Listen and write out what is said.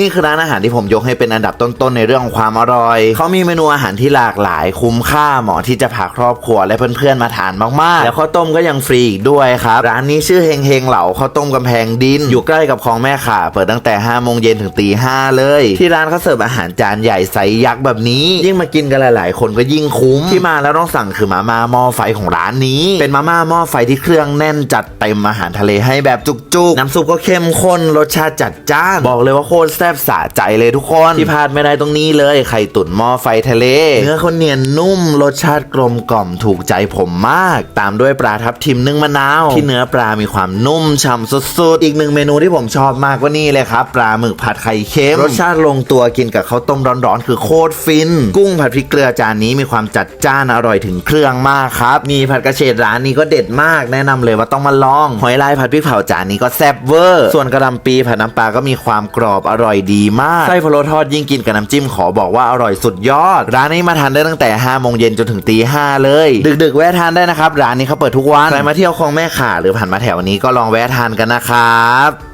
นี่คือร้านอาหารที่ผมยกให้เป็นอันดับต้นๆในเรื่องของความอร่อย เขามีเมนูอาหารที่หลากหลายคุ้มค่าเหมาะที่จะพาครอบครัวและเพื่อนๆมาทานมากๆ แล้วข้าวต้มก็ยังฟรีอีกด้วยครับ ร้านนี้ชื่อเฮงเฮงเหลาข้าวต้มกำแพงดิน อยู่ใกล้กับคลองแม่ข่าเปิดตั้งแต่5โมงเย็นถึงตีห้าเลย ที่ร้านเขาเสิร์ฟอาหารจานใหญ่ไซส์ยักษ์แบบนี้ ยิ่งมากินกันหลาย ๆ คนก็ยิ่งคุ้มที่มาแล้วต้องสั่งคือมาม่าหม้อไฟของร้านนี้ เป็นมาม่าหม้อไฟที่เครื่องแน่นจัดเต็มอาหารทะเลให้แบบจุกๆ น้ำซุปก็เข้มข้นรสชาติจัดจ้าน บอกเลยว่าโคตรแซ่บสะใจเลยทุกคนที่พลาดไม่ได้ตรงนี้เลยไข่ตุ๋นหม้อไฟทะเล เนื้อเขาเนียนนุ่มรสชาติกลมกล่อมถูกใจผมมาก ตามด้วยปลาทับทิมนึ่งมะนาว ที่เนื้อปลามีความนุ่มฉ่ำสุดๆ อีกหนึ่งเมนูที่ผมชอบมากก็นี่เลยครับ ปลาหมึกผัดไข่เค็มรสชาติลงตัวกินกับข้าวต้มร้อนๆ คือโคตรฟิน กุ้งผัดพริกเกลือจานนี้มีความจัดจ้านอร่อยถึงเครื่องมากครับมีผัดกระเฉดร้านนี้ก็เด็ดมากแนะนำเลยว่าต้องมาลองหอยลายผัดพริกเผาจานนี้ก็แซ่บเวอร์ส่วนกระหลำปีผัดน้ำปลาก็มีความกรอบอร่อยดีมาก ไส้พะโล้ทอดยิ่งกินกับน้ำจิ้มขอบอกว่าอร่อยสุดยอด ร้านนี้มาทานได้ตั้งแต่5โมงเย็นจนถึงตีห้าเลย ดึกๆแวะทานได้นะครับ ร้านนี้เขาเปิดทุกวัน ใครมาเที่ยวคลองแม่ข่าหรือผ่านมาแถวนี้ก็ลองแวะทานกันนะครับ